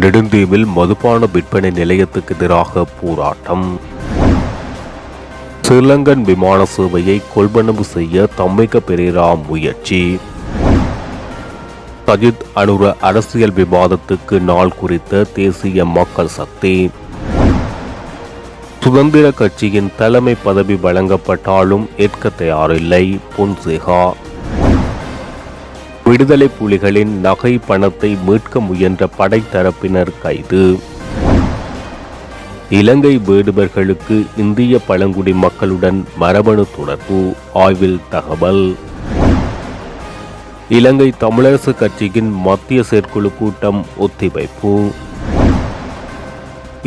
நெடுந்தீவில் மதுபான விற்பனை நிலையத்துக்கு எதிராக போராட்டம். ஸ்ரீலங்கன் விமான சேவையை கொள்வனவு செய்ய தம்மிக்க பெரேரா முயற்சி. சஜித் அனுர அரசியல் விவாதத்துக்கு நாள் குறித்த தேசிய மக்கள் சக்தி. சுதந்திர கட்சியின் தலைமை பதவி வழங்கப்பட்டாலும் ஏற்க தயாரில்லை பொன்சேகா. விடுதலை புலிகளின் நகை பணத்தை மீட்க முயன்ற படைத்தரப்பினர் கைது. இலங்கை வேடுவர்களுக்கு இந்திய பழங்குடி மக்களுடன் மரபணு தொடர்பு. ஆய்வில் தகவல். இலங்கை தமிழரசு கட்சியின் மத்திய செயற்குழு கூட்டம் ஒத்திவைப்பு.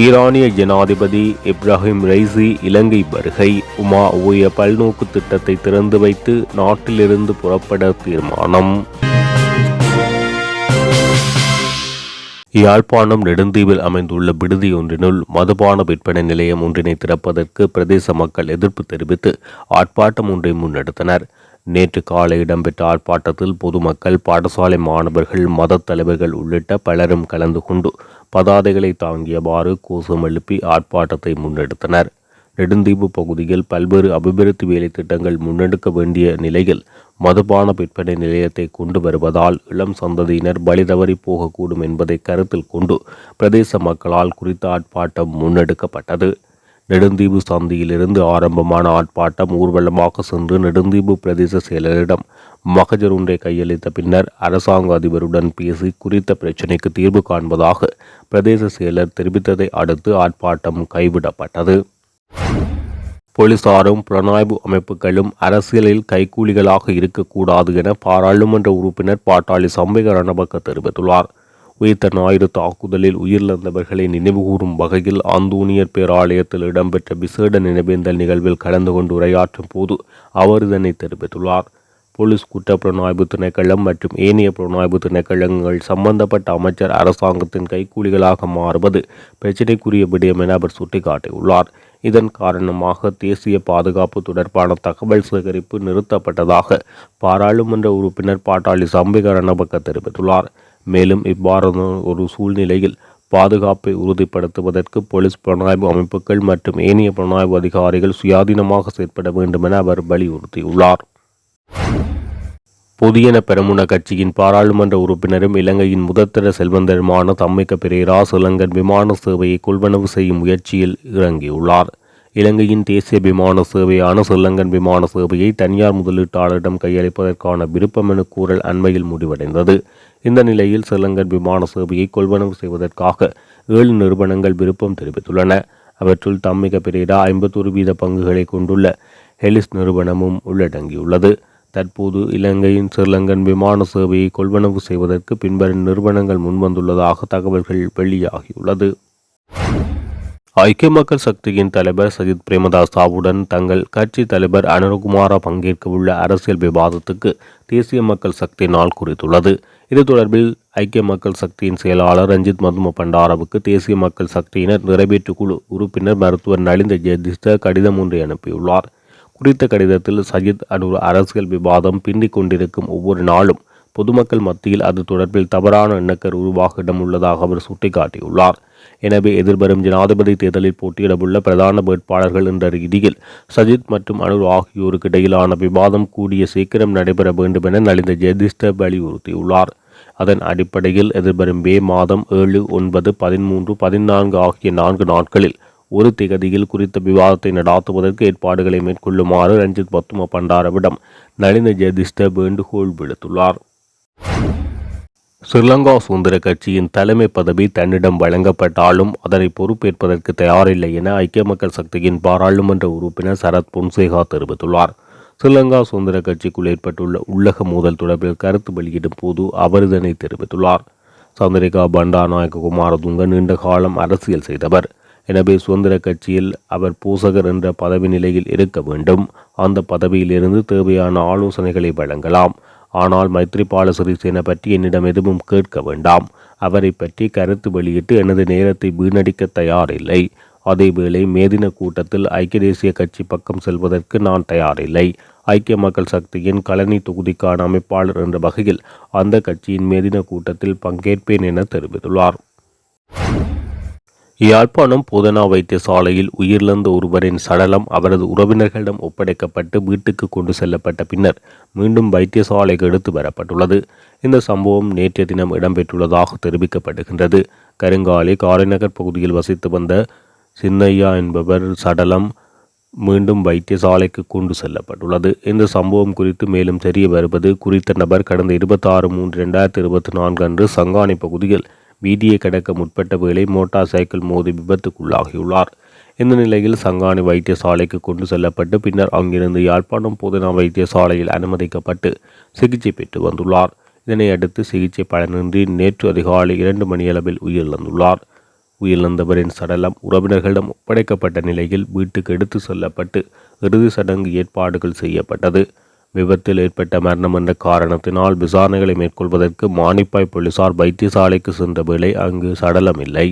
ஈரானிய ஜனாதிபதி இப்ராஹிம் ரைசி இலங்கை வருகை உமா ஊய பல்நோக்கு திட்டத்தை திறந்து வைத்து நாட்டிலிருந்து புறப்பட தீர்மானம். யாழ்ப்பாணம் நெடுந்தீவில் அமைந்துள்ள விடுதி ஒன்றினுள் மதுபான விற்பனை நிலையம் ஒன்றினை திறப்பதற்கு பிரதேச மக்கள் எதிர்ப்பு தெரிவித்து ஆர்ப்பாட்டம் ஒன்றை முன்னெடுத்தனர். நேற்று காலை இடம்பெற்ற ஆர்ப்பாட்டத்தில் பொதுமக்கள் பாடசாலை மாணவர்கள் மதத் தலைவர்கள் உள்ளிட்ட பலரும் கலந்து கொண்டு பதாதைகளை தாங்கியவாறு கோஷம் எழுப்பி ஆர்ப்பாட்டத்தை முன்னெடுத்தனர். நெடுந்தீவு பகுதியில் பல்வேறு அபிவிருத்தி வேலை திட்டங்கள் முன்னெடுக்க வேண்டிய நிலையில் மதுபான விற்பனை நிலையத்தை கொண்டு வருவதால் இளம் சந்ததியினர் பலி தவறி போகக்கூடும் என்பதை கருத்தில் கொண்டு பிரதேச மக்களால் குறித்த ஆர்ப்பாட்டம் முன்னெடுக்கப்பட்டது. நெடுந்தீவு சந்தியிலிருந்து ஆரம்பமான ஆர்ப்பாட்டம் ஊர்வலமாக சென்று நெடுந்தீவு பிரதேச செயலரிடம் மகஜர் ஒன்றை கையளித்த பின்னர் அரசாங்க அதிபருடன் பேசி குறித்த பிரச்சினைக்கு தீர்வு காண்பதாக பிரதேச செயலர் தெரிவித்ததை அடுத்து ஆர்ப்பாட்டம் கைவிடப்பட்டது. போலீசாரும் புலனாய்வு அமைப்புகளும் அரசியலில் கைக்கூலிகளாக இருக்கக்கூடாது என பாராளுமன்ற உறுப்பினர் பாட்டாளி சம்பிக ரணபக்க தெரிவித்துள்ளார். உயிர்த்த ஞாயிறு தாக்குதலில் உயிரிழந்தவர்களை நினைவுகூறும் வகையில் ஆந்தோனியர் பேராலயத்தில் இடம்பெற்ற விசேட நினைவேந்தல் நிகழ்வில் கலந்து கொண்டு உரையாற்றும் போது அவர் இதனை தெரிவித்துள்ளார். போலீஸ் குற்ற புலனாய்வு திணைக்களம் மற்றும் ஏனைய புலனாய்வு திணைக்களங்கள் சம்பந்தப்பட்ட அமைச்சர் அரசாங்கத்தின் கைக்கூலிகளாக மாறுவது பிரச்சினைக்குரிய விடயம் என அவர் சுட்டிக்காட்டியுள்ளார். இதன் காரணமாக தேசிய பாதுகாப்பு தொடர்பான தகவல் சேகரிப்பு நிறுத்தப்பட்டதாக பாராளுமன்ற உறுப்பினர் பாட்டாளி சம்பிகரணபக்க தெரிவித்துள்ளார். மேலும் இவ்வாறான ஒரு சூழ்நிலையில் பாதுகாப்பை உறுதிப்படுத்துவதற்கு போலீஸ் புலனாய்வு அமைப்புகள் மற்றும் ஏனைய புலனாய்வு அதிகாரிகள் சுயாதீனமாக செயற்பட வேண்டும் என அவர் வலியுறுத்தியுள்ளார். புதியன பெரமுன கட்சியின் பாராளுமன்ற உறுப்பினரும் இலங்கையின் முதற்தர செல்வந்தருமான தம்மிக்க பிரேரா சுலங்கன் விமான சேவையை கொள்வனவு செய்யும் முயற்சியில் இறங்கியுள்ளார். இலங்கையின் தேசிய விமான சேவையான சிலங்கன் விமான சேவையை தனியார் முதலீட்டாளரிடம் கையளிப்பதற்கான விருப்பமெனு கூறல் அண்மையில் முடிவடைந்தது. இந்த நிலையில் ஸ்ரீலங்கன் விமான சேவையை கொள்வனவு செய்வதற்காக ஏழு நிறுவனங்கள் விருப்பம் தெரிவித்துள்ளன. அவற்றுள் தம்மிக பிரேரா ஐம்பத்தொரு வீத பங்குகளை கொண்டுள்ள ஹெலிஸ் நிறுவனமும் உள்ளடங்கியுள்ளது. தற்போது இலங்கையின் ஸ்ரீலங்கன் விமான சேவையை கொள்வனவு செய்வதற்கு பின்வரும் நிறுவனங்கள் முன்வந்துள்ளதாக தகவல்கள் வெளியாகியுள்ளது. ஐக்கிய மக்கள் சக்தியின் தலைவர் சஜித் பிரேமதாசாவுடன் தங்கள் கட்சி தலைவர் அனுகுமாரா பங்கேற்க உள்ள அரசியல் விவாதத்துக்கு தேசிய மக்கள் சக்தி நாள் குறித்துள்ளது. இது தொடர்பில் ஐக்கிய மக்கள் சக்தியின் செயலாளர் ரஞ்சித் மதும பண்டாராவுக்கு தேசிய மக்கள் சக்தியினர் நிறைவேற்று குழு உறுப்பினர் மருத்துவர் நலிந்த ஜெயதிஷ்ட கடிதம் ஒன்றை அனுப்பியுள்ளார். குறித்த கடிதத்தில் சஜித் அனு அரசியல் விவாதம் பின்னிக் கொண்டிருக்கும் ஒவ்வொரு நாளும் பொதுமக்கள் மத்தியில் அது தொடர்பில் தவறான எண்ணக்கர் உருவாக இடம் உள்ளதாக அவர் சுட்டிக்காட்டியுள்ளார். எனவே எதிர்வரும் ஜனாதிபதி தேர்தலில் போட்டியிடவுள்ள பிரதான வேட்பாளர்கள் என்ற ரீதியில் சஜித் மற்றும் அனுர் ஆகியோருக்கு இடையிலான விவாதம் கூடிய சீக்கிரம் நடைபெற வேண்டும் என நலிந்த ஜெயதிஷ்ட வலியுறுத்தியுள்ளார். அதன் அடிப்படையில் எதிர்வரும் மே மாதம் ஏழு ஒன்பது பதிமூன்று பதினான்கு ஆகிய நான்கு நாட்களில் ஒரு திகதியில் குறித்த விவாதத்தை நடாத்துவதற்கு ஏற்பாடுகளை மேற்கொள்ளுமாறு ரஞ்சித் பத்தும பண்டாரவிடம் நளின ஜெயதிஷ்ட வேண்டுகோள் விடுத்துள்ளார். ஸ்ரீலங்கா சுதந்திர கட்சியின் தலைமை பதவி தன்னிடம் வழங்கப்பட்டாலும் அதனை பொறுப்பேற்பதற்கு தயாரில்லை என ஐக்கிய மக்கள் சக்தியின் பாராளுமன்ற உறுப்பினர் சரத் பொன்சேகா தெரிவித்துள்ளார். ஸ்ரீலங்கா சுதந்திர கட்சிக்குள் ஏற்பட்டுள்ள உள்ளக மோதல் தொடர்பில் கருத்து வெளியிடும் போது அவர் இதனை தெரிவித்துள்ளார். சந்திரிகா பண்டாநாயக்க குமாரதுங்க நீண்ட காலம் அரசியல் செய்தவர். எனவே சுதந்திர கட்சியில் அவர் பூசகர் என்ற பதவி நிலையில் இருக்க வேண்டும். அந்த பதவியிலிருந்து தேவையான ஆலோசனைகளை வழங்கலாம். ஆனால் மைத்ரிபால சிறிசேன பற்றி என்னிடம் எதுவும் கேட்க வேண்டாம். அவரை பற்றி கருத்து வெளியிட்டு எனது நேரத்தை வீணடிக்க தயாரில்லை. அதேவேளை மேதின கூட்டத்தில் ஐக்கிய தேசிய கட்சி பக்கம் செல்வதற்கு நான் தயாரில்லை. ஐக்கிய மக்கள் சக்தியின் கலனி தொகுதிக்கான அமைப்பாளர் என்ற வகையில் அந்த கட்சியின் மேதின கூட்டத்தில் பங்கேற்பேன் என தெரிவித்துள்ளார். யாழ்ப்பாணம் போதனா வைத்தியசாலையில் உயிரிழந்த ஒருவரின் சடலம் அவரது உறவினர்களிடம் ஒப்படைக்கப்பட்டு வீட்டுக்கு கொண்டு செல்லப்பட்ட பின்னர் மீண்டும் வைத்தியசாலைக்கு எடுத்து வரப்பட்டுள்ளது. இந்த சம்பவம் நேற்றைய தினம் இடம்பெற்றுள்ளதாக தெரிவிக்கப்படுகின்றது. கருங்காலி காரைநகர் பகுதியில் வசித்து வந்த சின்னையா என்பவர் சடலம் மீண்டும் வைத்தியசாலைக்கு கொண்டு செல்லப்பட்டுள்ளது. இந்த சம்பவம் குறித்து மேலும் தெரிய வருவது குறித்த நபர் கடந்த இருபத்தாறு மூன்று இரண்டாயிரத்தி இருபத்தி நான்கு அன்று சங்கானி பகுதியில் வீதியை கடக்க முற்பட்ட மோட்டார் சைக்கிள் மோதி விபத்துக்குள்ளாகியுள்ளார். இந்த நிலையில் சங்கானி வைத்தியசாலைக்கு கொண்டு செல்லப்பட்டு பின்னர் அங்கிருந்து யாழ்ப்பாணம் போதனா வைத்தியசாலையில் அனுமதிக்கப்பட்டு சிகிச்சை பெற்று வந்துள்ளார். இதனை அடுத்து சிகிச்சை பலனின்றி நேற்று அதிகாலை இரண்டு மணியளவில் உயிரிழந்துள்ளார். உயிரிழந்தவரின் சடலம் உறவினர்களிடம் ஒப்படைக்கப்பட்ட நிலையில் வீட்டுக்கு எடுத்து செல்லப்பட்டு இறுதி சடங்கு ஏற்பாடுகள் செய்யப்பட்டது. விபத்தில் ஏற்பட்ட மரணம் என்ற காரணத்தினால் விசாரணைகளை மேற்கொள்வதற்கு மானிப்பாய் போலீசார் வைத்தியசாலைக்கு சென்ற வேளை அங்கு சடலம் இல்லை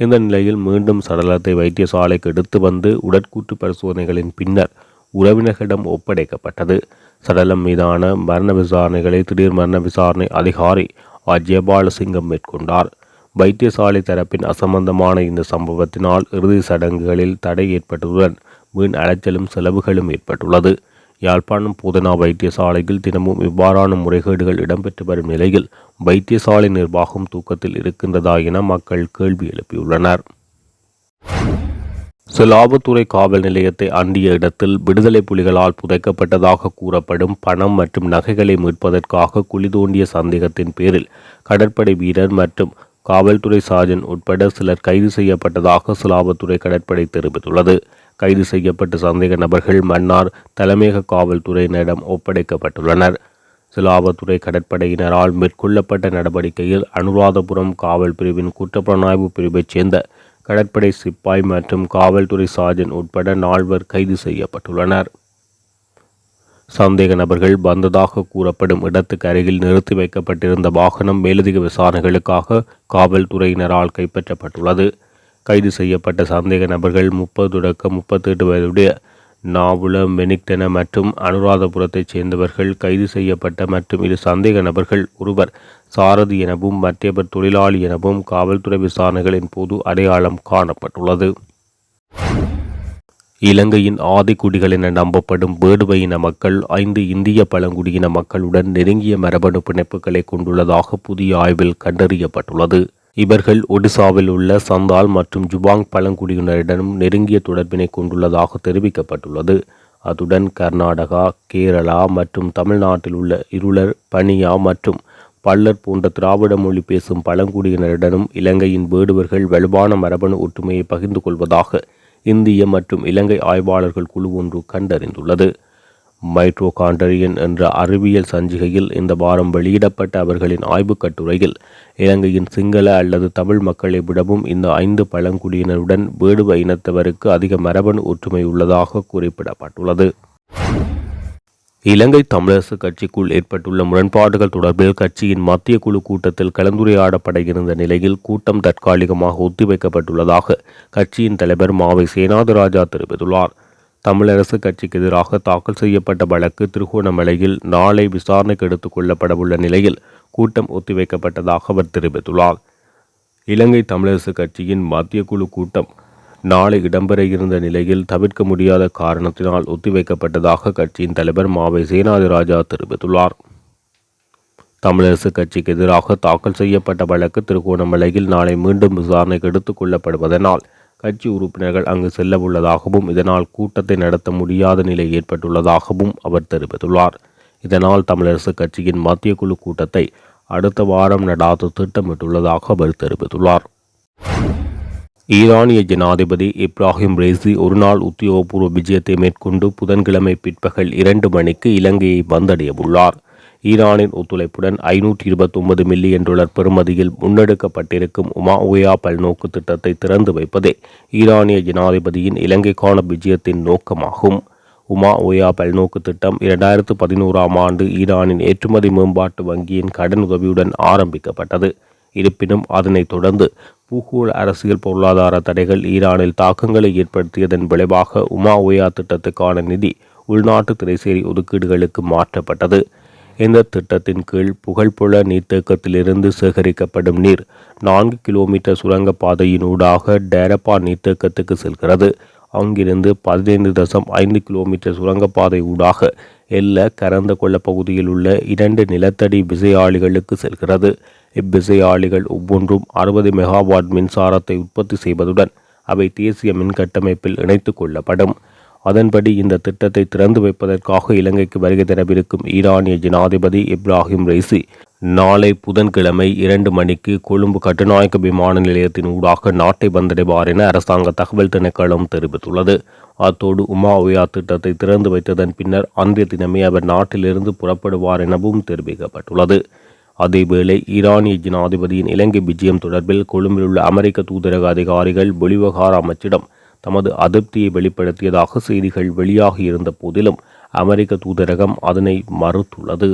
இந்த நிலையில் மீண்டும் சடலத்தை வைத்தியசாலைக்கு எடுத்து வந்து உடற்கூற்று பரிசோதனைகளின் பின்னர் உறவினர்களிடம் ஒப்படைக்கப்பட்டது. சடலம் மீதான மரண விசாரணைகளை திடீர் மரண விசாரணை அதிகாரி அஜயபாலசிங்கம் மேற்கொண்டார். வைத்தியசாலை தரப்பின் அசம்பந்தமான இந்த சம்பவத்தினால் இறுதி சடங்குகளில் தடை ஏற்பட்டதுடன் வீண் அலைச்சலும் செலவுகளும் ஏற்பட்டுள்ளது. யாழ்ப்பாணம் பூதனா வைத்தியசாலையில் தினமும் இவ்வாறான முறைகேடுகள் இடம்பெற்று வரும் நிலையில் வைத்தியசாலை நிர்வாகம் தூக்கத்தில் இருக்கின்றதா என மக்கள் கேள்வி எழுப்பியுள்ளனர். சிலாபத்துறை காவல் நிலையத்தை அண்டிய இடத்தில் விடுதலை புலிகளால் புதைக்கப்பட்டதாக கூறப்படும் பணம் மற்றும் நகைகளை மீட்பதற்காக குழி தோண்டிய சந்தேகத்தின் பேரில் கடற்படை வீரர் மற்றும் காவல்துறை சார்ஜன் உட்பட சிலர் கைது செய்யப்பட்டதாக சிலாபத்துறை கடற்படை தெரிவித்துள்ளது. கைது செய்யப்பட்ட சந்தேக நபர்கள் மன்னார் தலைமையக காவல்துறையினரிடம் ஒப்படைக்கப்பட்டுள்ளனர். சிலாபத்துறை கடற்படையினரால் மேற்கொள்ளப்பட்ட நடவடிக்கையில் அனுராதபுரம் காவல் பிரிவின் குற்றப்புலனாய்வு பிரிவைச் சேர்ந்த கடற்படை சிப்பாய் மற்றும் காவல்துறை சார்ஜன் உட்பட நால்வர் கைது செய்யப்பட்டுள்ளனர். சந்தேக நபர்கள் வந்ததாக கூறப்படும் இடத்துக்கு அருகில் நிறுத்தி வைக்கப்பட்டிருந்த வாகனம் மேலதிக விசாரணைகளுக்காக காவல்துறையினரால் கைப்பற்றப்பட்டுள்ளது. கைது செய்யப்பட்ட சந்தேக நபர்கள் முப்பது தொடக்க முப்பத்தெட்டு வயதுடைய நாவுல மெனிக்டன மற்றும் அனுராதபுரத்தைச் சேர்ந்தவர்கள் கைது செய்யப்பட்ட மற்றும் இரு சந்தேக நபர்கள் ஒருவர் சாரதி எனவும் மற்றவர் தொழிலாளி எனவும் காவல்துறை விசாரணைகளின் போது அடையாளம் காணப்பட்டுள்ளது. இலங்கையின் ஆதிக்குடிகள் என நம்பப்படும் வேடுவை இன மக்கள் ஐந்து இந்திய பழங்குடியின மக்களுடன் நெருங்கிய மரபணு பிணைப்புகளை கொண்டுள்ளதாக புதிய ஆய்வில் கண்டறியப்பட்டுள்ளது. இவர்கள் ஒடிசாவில் உள்ள சந்தால் மற்றும் ஜுபாங் பழங்குடியினரிடமும் நெருங்கிய தொடர்பினை கொண்டுள்ளதாக தெரிவிக்கப்பட்டுள்ளது. அத்துடன் கர்நாடகா கேரளா மற்றும் தமிழ்நாட்டில் உள்ள இருளர் பனியா மற்றும் பல்லர் போன்ற திராவிட மொழி பேசும் பழங்குடியினரிடனும் இலங்கையின் வேடுவர்கள் வலுவான மரபணு ஒற்றுமையை பகிர்ந்து கொள்வதாக இந்திய மற்றும் இலங்கை ஆய்வாளர்கள் குழு ஒன்று கண்டறிந்துள்ளது. மைட்ரோகாண்டரியன் என்ற அறிவியல் சஞ்சிகையில் இந்த வாரம் வெளியிடப்பட்ட அவர்களின் ஆய்வுக் கட்டுரையில் இலங்கையின் சிங்கள அல்லது தமிழ் மக்களை விடவும் இந்த ஐந்து பழங்குடியினருடன் வேடுவ இனத்தவருக்கு அதிக மரபணு ஒற்றுமை உள்ளதாக குறிப்பிடப்பட்டுள்ளது. இலங்கை தமிழரசு கட்சிக்குள் ஏற்பட்டுள்ள முரண்பாடுகள் தொடர்பில் கட்சியின் மத்திய குழு கூட்டத்தில் கலந்துரையாடப்பட இருந்த நிலையில் கூட்டம் தற்காலிகமாக ஒத்திவைக்கப்பட்டுள்ளதாக கட்சியின் தலைவர் மாவை சேனாதராஜா தெரிவித்துள்ளார். தமிழரசு கட்சிக்கு எதிராக தாக்கல் செய்யப்பட்ட வழக்கு திருகோணமலையில் நாளை விசாரணைக்கு எடுத்துக் கொள்ளப்படவுள்ள நிலையில் கூட்டம் ஒத்திவைக்கப்பட்டதாக அவர் தெரிவித்துள்ளார். இலங்கை தமிழரசு கட்சியின் மத்திய குழு கூட்டம் நாளை இடம்பெற இருந்த நிலையில் தவிர்க்க முடியாத காரணத்தினால் ஒத்திவைக்கப்பட்டதாக கட்சியின் தலைவர் மாவை சேனாதிராஜா தெரிவித்துள்ளார். தமிழரசு கட்சிக்கு எதிராக தாக்கல் செய்யப்பட்ட வழக்கு திருகோணமலையில் நாளை மீண்டும் விசாரணைக்கு எடுத்துக் கொள்ளப்படுவதனால் கட்சி உறுப்பினர்கள் அங்கு செல்ல உள்ளதாகவும் இதனால் கூட்டத்தை நடத்த முடியாத நிலை ஏற்பட்டுள்ளதாகவும் அவர் தெரிவித்துள்ளார். இதனால் தமிழரசு கட்சியின் மத்திய குழு கூட்டத்தை அடுத்த வாரம் நடாத்து திட்டமிட்டுள்ளதாக அவர் தெரிவித்துள்ளார். ஈரானிய ஜனாதிபதி இப்ராஹிம் ரேசி ஒருநாள் உத்தியோகபூர்வ விஜயத்தை மேற்கொண்டு புதன்கிழமை பிற்பகல் இரண்டு மணிக்கு இலங்கையை வந்தடைய உள்ளார் ஈரானின் ஒத்துழைப்புடன் ஐநூற்றி இருபத்தொன்பது மில்லியன் டாலர் பெறுமதியில் முன்னெடுக்கப்பட்டிருக்கும் உமா உயா பல்நோக்கு திட்டத்தை திறந்து வைப்பதே ஈரானிய ஜனாதிபதியின் இலங்கைக்கான விஜயத்தின் நோக்கமாகும். உமா ஓயா பல்நோக்கு திட்டம் இரண்டாயிரத்து பதினோராம் ஆண்டு ஈரானின் ஏற்றுமதி மேம்பாட்டு வங்கியின் கடன் உதவியுடன் ஆரம்பிக்கப்பட்டது. இருப்பினும் அதனைத் தொடர்ந்து பூகோள அரசியல் பொருளாதார தடைகள் ஈரானில் தாக்கங்களை ஏற்படுத்தியதன் விளைவாக உமா ஓயா திட்டத்துக்கான நிதி உள்நாட்டு திரைசேரி ஒதுக்கீடுகளுக்கு மாற்றப்பட்டது. இந்த திட்டத்தின் கீழ் புகழ்புல நீர்த்தேக்கத்திலிருந்து சேகரிக்கப்படும் நீர் நான்கு கிலோமீட்டர் சுரங்கப்பாதையினூடாக டேரப்பா நீர்த்தேக்கத்துக்கு செல்கிறது. அங்கிருந்து பதினைந்து தசம் ஐந்து கிலோமீட்டர் சுரங்கப்பாதை ஊடாக எல்ல கரந்த கொள்ள பகுதியில் உள்ள இரண்டு நிலத்தடி விசையாளிகளுக்கு செல்கிறது. இவ்விசையாளிகள் ஒவ்வொன்றும் அறுபது மெகாவாட் மின்சாரத்தை உற்பத்தி செய்வதுடன் அவை தேசிய மின் கட்டமைப்பில் இணைத்துக் கொள்ளப்படும். அதன்படி இந்த திட்டத்தை திறந்து வைப்பதற்காக இலங்கைக்கு வருகை தரவிருக்கும் ஈரானிய ஜனாதிபதி இப்ராஹிம் ரைசி நாளை புதன்கிழமை இரண்டு மணிக்கு கொழும்பு கட்டுநாயக்க விமான நிலையத்தின் ஊடாக நாட்டை வந்தடைவார் என அரசாங்க தகவல் திணைக்களம் தெரிவித்துள்ளது. அத்தோடு உமா உயா திட்டத்தை திறந்து வைத்ததன் பின்னர் அன்றைய தினமே அவர் நாட்டிலிருந்து புறப்படுவார் எனவும் தெரிவிக்கப்பட்டுள்ளது. அதேவேளை ஈரானிய ஜனாதிபதியின் இலங்கை விஜயம் தொடர்பில் கொழும்பில் உள்ள அமெரிக்க தூதரக அதிகாரிகள் வெளிவகார அமைச்சிடம் தமது அதிருப்தியை வெளிப்படுத்தியதாக செய்திகள் வெளியாகியிருந்த போதிலும் அமெரிக்க தூதரகம் அதனை மறுத்துள்ளது.